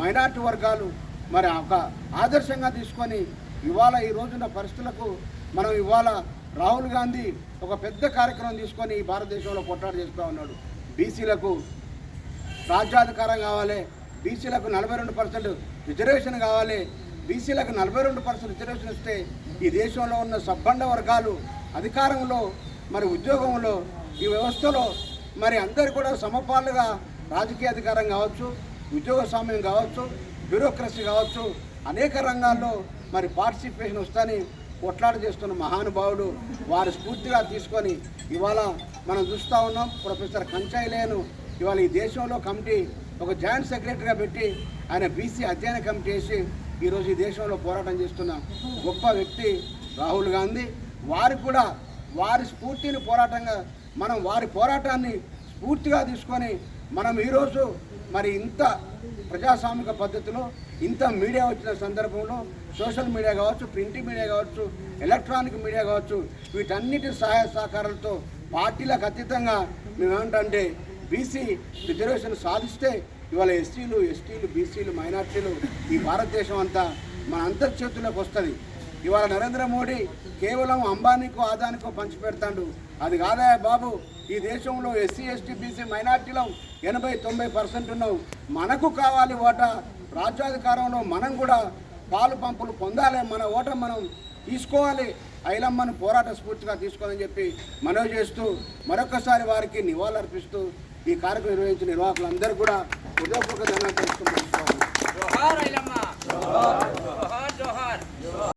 Minority వర్గాలు మరి ఒక ఆదర్శంగా తీసుకొని ఇవాళ ఈ రోజున పరిస్థితులకు మనం ఇవాళ రాహుల్ గాంధీ ఒక పెద్ద కార్యక్రమం తీసుకొని ఈ భారతదేశంలో కొట్లాట చేస్తూ ఉన్నాడు. బీసీలకు రాజ్యాధికారం కావాలి బీసీలకు నలభై రెండు పర్సెంట్ రిజర్వేషన్ కావాలి బీసీలకు నలభై రెండు పర్సెంట్ రిజర్వేషన్ ఇస్తే ఈ దేశంలో ఉన్న సబ్బండ వర్గాలు అధికారంలో మరి ఉద్యోగంలో ఈ వ్యవస్థలో మరి అందరు కూడా సమపాలుగా రాజకీయ అధికారం కావచ్చు ఉద్యోగ స్వామ్యం కావచ్చు బ్యూరోక్రసీ కావచ్చు అనేక రంగాల్లో మరి పార్టిసిపేషన్ వస్తని కొట్లాట చేస్తున్న మహానుభావుడు వారి స్ఫూర్తిగా తీసుకొని ఇవాళ మనం చూస్తూ ఉన్నాం. ప్రొఫెసర్ కంచాయిలేను ఇవాళ ఈ దేశంలో కమిటీ ఒక జాయింట్ సెక్రటరీగా పెట్టి ఆయన బీసీ అధ్యయన కమిటీ వేసి ఈరోజు ఈ దేశంలో పోరాటం చేస్తున్న గొప్ప వ్యక్తి రాహుల్ గాంధీ. వారు కూడా వారి స్ఫూర్తిని పోరాటంగా మనం వారి పోరాటాన్ని స్ఫూర్తిగా తీసుకొని మనం ఈరోజు మరి ఇంత ప్రజాస్వామిక పద్ధతిలో ఇంత మీడియా వచ్చిన సందర్భంలో సోషల్ మీడియా కావచ్చు ప్రింట్ మీడియా కావచ్చు ఎలక్ట్రానిక్ మీడియా కావచ్చు వీటన్నిటి సహాయ సహకారాలతో పార్టీలకు అతీతంగా మేమేమంటే బీసీ రిజర్వేషన్ సాధిస్తే ఇవాళ ఎస్సీలు ఎస్టీలు బీసీలు మైనార్టీలు ఈ భారతదేశం అంతా మన అంతర్చేతుల్లోకి వస్తుంది. ఇవాళ నరేంద్ర మోడీ కేవలం అంబానీకో ఆదానికో పంచిపెడతాడు అది కాదా బాబు? ఈ దేశంలో ఎస్సీ ఎస్టీ బీసీ మైనార్టీలో ఎనభై తొంభై పర్సెంట్ ఉన్నావు మనకు కావాలి ఓట రాజ్యాధికారంలో మనం కూడా పాలు పంపులు పొందాలి. మన ఓట మనం తీసుకోవాలి. ఐలమ్మను పోరాట స్ఫూర్తిగా తీసుకోవాలని చెప్పి మనవి చేస్తూ మరొకసారి వారికి నివాళులర్పిస్తూ ఈ కార్యక్రమం నిర్వహించిన నిర్వాహకులందరూ కూడా హృదయపూర్వక ధన్యవాదాలు